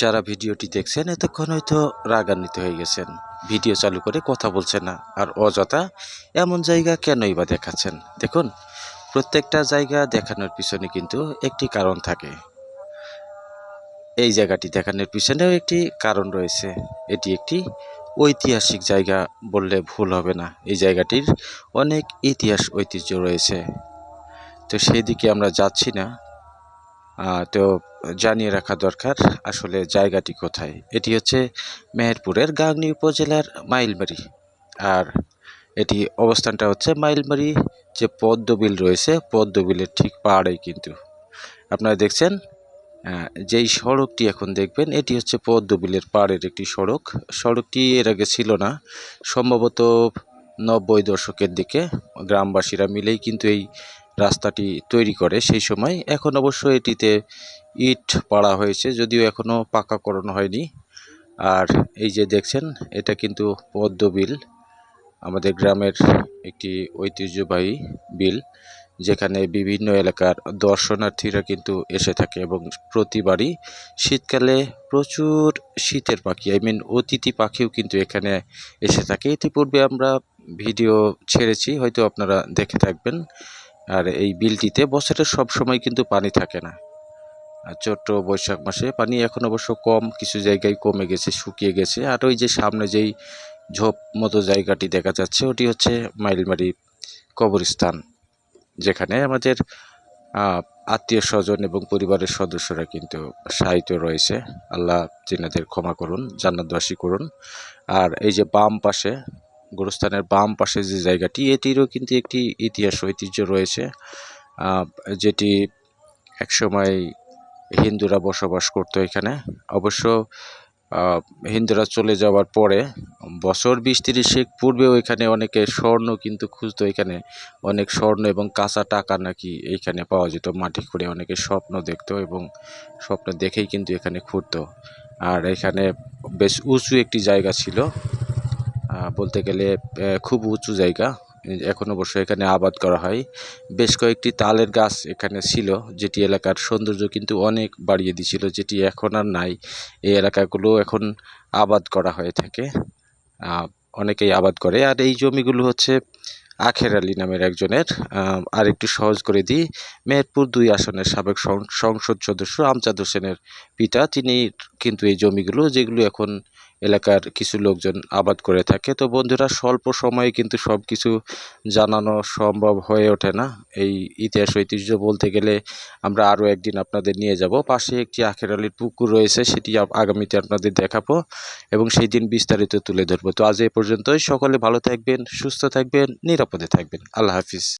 যারা ভিডিওটি দেখছেন, এতক্ষণ হয়তো রাগান্বিত হয়ে গেছেন। ভিডিও চালু করে কথা বলছে না, আর অযথা এমন জায়গা কেনই বা দেখাচ্ছেন? দেখুন, প্রত্যেকটা জায়গা দেখানোর পিছনে কিন্তু একটি কারণ থাকে। এই জায়গাটি দেখানোর পিছনেও একটি কারণ রয়েছে। এটি একটি ঐতিহাসিক জায়গা বললে ভুল হবে না। এই জায়গাটির অনেক ইতিহাস ঐতিহ্য রয়েছে। তো সেদিকে আমরা যাচ্ছি না। তো জানিয়ে রাখা দরকার আসলে জায়গাটি কোথায়। এটি হচ্ছে মেহেরপুরের গাংনী উপজেলার মাইলমারি। আর এটি অবস্থানটা হচ্ছে মাইলমারি যে পদ্মবিল রয়েছে, পদ্মবিলের ঠিক পাহাড়েই কিন্তু। আপনারা দেখছেন যেই সড়কটি এখন দেখবেন, এটি হচ্ছে পদ্মবিলের পাড়ের একটি সড়ক। সড়কটি এর আগে ছিল না, সম্ভবত নব্বই দশকের দিকে গ্রামবাসীরা মিলেই কিন্তু এই রাস্তাটি তৈরি করে সেই সময়। এখন অবশ্য এটিতে ইট পাড়া হয়েছে, যদিও এখনও পাকাকরণ হয়নি। আর এই যে দেখছেন, এটা কিন্তু পদ্মবিল আমাদের গ্রামের একটি ঐতিহ্যবাহী বিল, যেখানে বিভিন্ন এলাকার দর্শনার্থীরা কিন্তু এসে থাকে এবং প্রতিবারই শীতকালে প্রচুর শীতের পাখি আই মিন অতিথি পাখিও কিন্তু এখানে এসে থাকে। ইতিপূর্বে আমরা ভিডিও ছেড়েছি, হয়তো আপনারা দেখে থাকবেন। আর এই বিলটিতে বছরের সব সময় কিন্তু পানি থাকে না। আর চৈত্র, বৈশাখ মাসে পানি এখন অবশ্য কম, কিছু জায়গায় কমে গেছে, শুকিয়ে গেছে। আর ওই যে সামনে যেই ঝোপ মতো জায়গাটি দেখা যাচ্ছে, ওটি হচ্ছে মাইলমারি কবরস্থান, যেখানে আমাদের আত্মীয় স্বজন এবং পরিবারের সদস্যরা কিন্তু সাহিত্য রয়েছে। আল্লাহ জিনাদের ক্ষমা করুন, জান্নাতবাসী করুন। আর এই যে বাম পাশে গোরস্থানের বাম পাশে যে জায়গাটি, এটিরও কিন্তু একটি ইতিহাস ঐতিহ্য রয়েছে। যেটি একসময় হিন্দুরা বসবাস করতো এখানে। অবশ্য হিন্দুরা চলে যাওয়ার পরে বছর বিশ তিরিশেক পূর্বেও এখানে অনেকে স্বর্ণ কিন্তু খুঁজতো। এখানে অনেক স্বর্ণ এবং কাঁচা টাকা নাকি এইখানে পাওয়া যেত। মাটি খুঁড়ে অনেকে স্বপ্ন দেখতো এবং স্বপ্ন দেখেই কিন্তু এখানে খুঁড়তো। আর এখানে বেশ উঁচু একটি জায়গা ছিল। বলতে গেলে খুব উঁচু জায়গা। এখন অবশ্য এখানে আবাদ করা হয়। বেশ কয়েকটি তালের গাছ এখানে ছিল, যেটি এলাকার সৌন্দর্য কিন্তু অনেক বাড়িয়ে দিছিল যেটি এখন আর নাই। এই এলাকাগুলো এখন আবাদ করা হয়ে থাকে। অনেকেই আবাদ করে। আর এই জমিগুলো হচ্ছে আখের আলী নামের একজনের। আর একটু সহজ করে দিই। মেহেরপুর দুই আসনের সাবেক সংসদ সদস্য আমজাদ হোসেনের পিতা। তিনি কিন্তু এই জমিগুলো, যেগুলো এখন এলাকার কিছু লোকজন আবাদ করে থাকে। তো বন্ধুরা, স্বল্প সময়ে কিন্তু সব কিছু জানানো সম্ভব হয়ে ওঠে না। এই ইতিহাস ঐতিহ্য বলতে গেলে আমরা আরও একদিন আপনাদের নিয়ে যাব। পাশে একটি আখের আলীর পুকুর রয়েছে, সেটি আগামীতে আপনাদের দেখাবো এবং সেই দিন বিস্তারিত তুলে ধরবো। তো আজ এ পর্যন্তই। সকলে ভালো থাকবেন, সুস্থ থাকবেন, নিরাপদে থাকবেন। আল্লাহ হাফিজ।